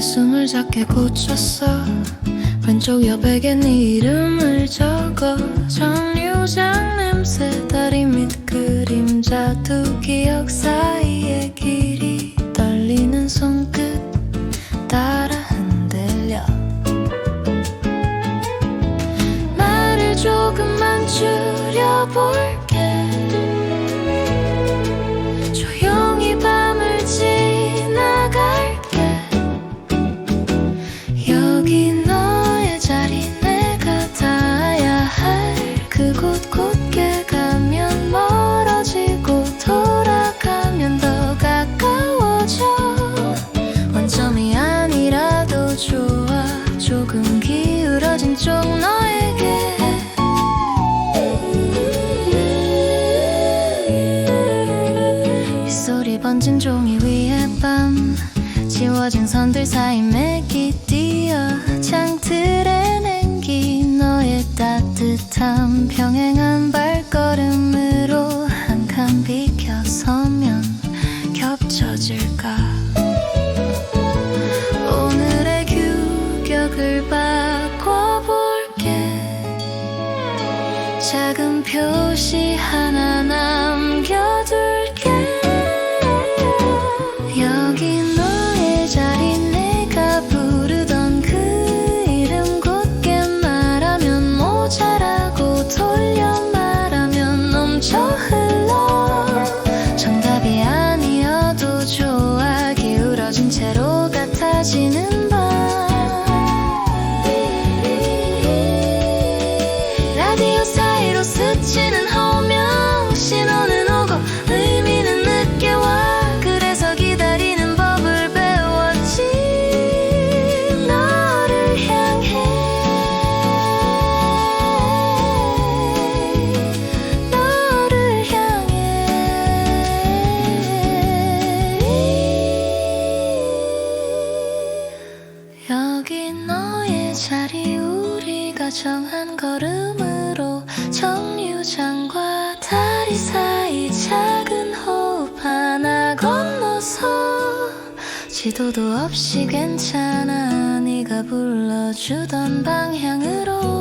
숨을 작게 고쳤어. 왼쪽 옆에게 네 이름을 적어. 정류장 냄새 다리 밑 그림자 두 기억 사이의 길이 떨리는 손끝 따라 흔들려. 말을 조금만 줄여볼게 번진 종이 위에 밤 지워진 선들 사이 맥이 뛰어 창틀에 냉기 너의 따뜻함 평행한 발걸음으로 한 칸 비켜서면 겹쳐질까? 오늘의 규격을 바꿔볼게. 작은 표시 하나 남 지는 너의 자리 우리가 정한 걸음으로 정류장과 다리 사이 작은 호흡 하나 건너서 지도도 없이 괜찮아 네가 불러주던 방향으로